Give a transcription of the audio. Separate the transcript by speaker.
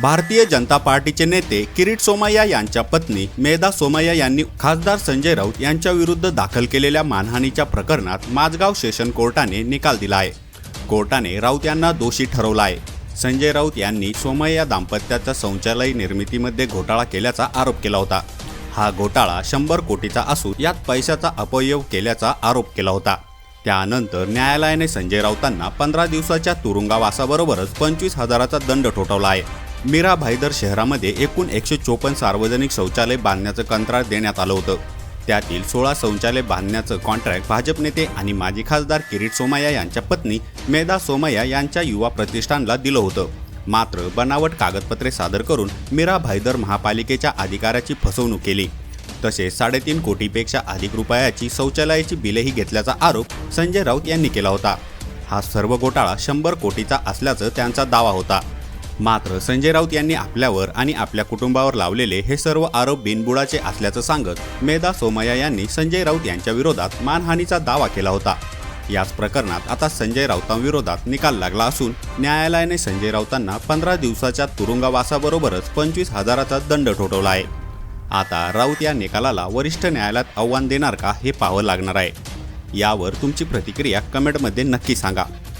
Speaker 1: भारतीय जनता पार्टीचे नेते किरीट सोमय्या यांच्या पत्नी मेधा सोमय्या यांनी खासदार संजय राऊत यांच्या विरुद्ध दाखल केलेल्या मानहानीच्या प्रकरणात माझगाव सेशन कोर्टाने निकाल दिला आहे. कोर्टाने राऊत यांना दोषी ठरवला आहे. संजय राऊत यांनी सोमय्या दाम्पत्याच्या शौचालय निर्मितीमध्ये घोटाळा केल्याचा आरोप केला होता. हा घोटाळा शंभर कोटीचा असून यात पैशाचा अपयोग केल्याचा आरोप केला होता. त्यानंतर न्यायालयाने संजय राऊतांना पंधरा दिवसाच्या तुरुंगावासाबरोबरच पंचवीस हजाराचा दंड ठोठावला आहे. मीरा भाईदर शहरामध्ये एकूण एकशे चोपन्न सार्वजनिक शौचालय बांधण्याचं कंत्राट देण्यात आलं होतं. त्यातील सोळा शौचालय बांधण्याचं कॉन्ट्रॅक्ट भाजप नेते आणि माजी खासदार किरीट सोमय्या यांच्या पत्नी मेधा सोमय्या यांच्या युवा प्रतिष्ठानला दिलं होतं. मात्र बनावट कागदपत्रे सादर करून मीरा भाईदर महापालिकेच्या अधिकाऱ्याची फसवणूक केली. तसेच साडेतीन कोटीपेक्षा अधिक रुपयाची शौचालयाची बिलेही घेतल्याचा आरोप संजय राऊत यांनी केला होता. हा सर्व घोटाळा शंभर कोटीचा असल्याचं त्यांचा दावा होता. मात्र संजय राऊत यांनी आपल्यावर आणि आपल्या कुटुंबावर लावलेले हे सर्व आरोप बिनबुडाचे असल्याचं सांगत मेधा सोमय्या यांनी संजय राऊत यांच्या विरोधात मानहानीचा दावा केला होता. याच प्रकरणात आता संजय राऊतांविरोधात निकाल लागला असून न्यायालयाने संजय राऊतांना पंधरा दिवसाच्या तुरुंगवासाबरोबरच पंचवीस हजाराचा दंड ठोठवला आहे. आता राऊत या निकालाला वरिष्ठ न्यायालयात आव्हान देणार का हे पाहावं लागणार आहे. यावर तुमची प्रतिक्रिया कमेंटमध्ये नक्की सांगा.